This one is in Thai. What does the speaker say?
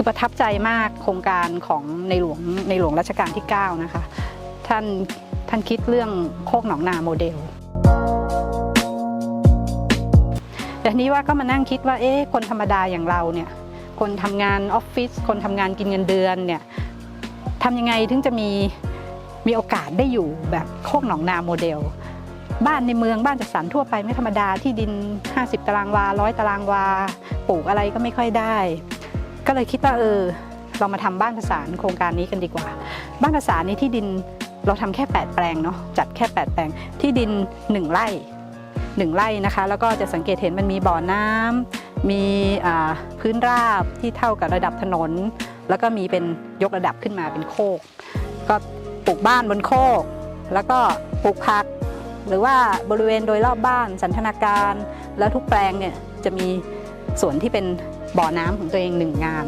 คือประทับใจมากโครงการของในหลวงในหลวงรัชกาลที่ 9 นะคะ ท่านท่านคิดเรื่องโคกหนองนาโมเดลแต่นี้ว่าก็มานั่งคิดว่าเอ๊ะคนธรรมดาอย่างเราเนี่ยคนทำงานออฟฟิศคนทำงานกินเงินเดือนเนี่ยทำยังไงถึงจะมีมีโอกาสได้อยู่แบบโคกหนองนาโมเดล บ้านในเมืองบ้านจัดสรรทั่วไปไม่ธรรมดาที่ดิน 50 ตารางวาร้อยตารางวา ปลูกอะไรก็ไม่ค่อยได้ ก็เลยคิดว่าเออเรามาทำบ้านผสานโครงการนี้กันดีกว่า บ้านผสานนี้ที่ดินเราทำแค่ 8 แปลงเนาะจัดแค่ 8 แปลงที่ดิน 1 ไร่1ไร่นะคะ แล้วก็จะสังเกตเห็นมันมีบ่อน้ำมีอ่าพื้นราบที่เท่ากับระดับถนน แล้วก็มีเป็นยกระดับขึ้นมาเป็นโคก ก็ปลูกบ้านบนโคก แล้วก็ปลูกผัก หรือว่าบริเวณโดยรอบบ้านสันทนาการ แล้วทุกแปลงเนี่ยจะมีส่วนที่เป็น บ่อน้ำของตัวเองหนึ่งงาน